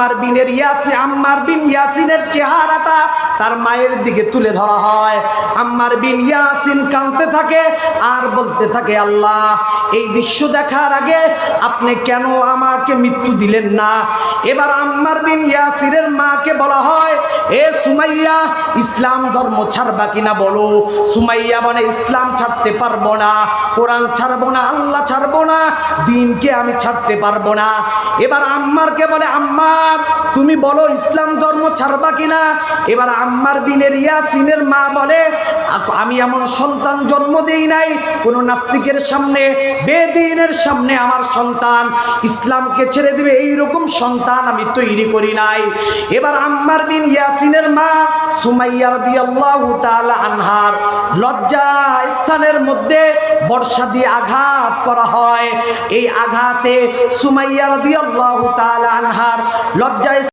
আম্মার বিনের ইয়াসি আম্মার বিন ইয়াসিনের চেহারাটা তার মায়ের দিকে তুলে ধরা হয়। আম্মার বিন ইয়াসিন কাঁদতে থাকে আর বলতে থাকে, আল্লাহ, এই দৃশ্য দেখার আগে আপনি কেন আমাকে মৃত্যু দিলেন না? এবার আম্মার বিন ইয়াসিরের মাকে বলা হয় এ সুমাইয়া, ইসলাম ধর্ম ছাড়বা কিনা বলো? সুমাইয়া বলে, ইসলাম ছাড়তে পারব না, কোরআন ছাড়বো না, আল্লাহ ছাড়বো না, দিনকে আমি ছাড়তে পারব না। এবার আম্মারকে বলে, আম্মার, তুমি বলো ইসলাম ধর্ম ছাড়বা কিনা? এবার আম্মার বিনের ইয়াসিনের মা বলে আমি এমন সন্তান জন্ম দেই নাই, কোনো নাস্তিকের সামনে বেদিনের সামনে আমার সন্তান ইসলামকে ছেড়ে দেবে এই রকম সন্তান আমি তৈরি করি নাই। এবার আম্মার বিন ইয়াসিনের মা সুমাইয়া রাদিয়াল্লাহু তাআলা আনহার লজ্জা স্থানের মধ্যে বর্ষা দিয়ে আঘাত করা হয়। এই আঘাতে সুমাইয়া রাদিয়াল্লাহু তাআলা আনহার লজ্জা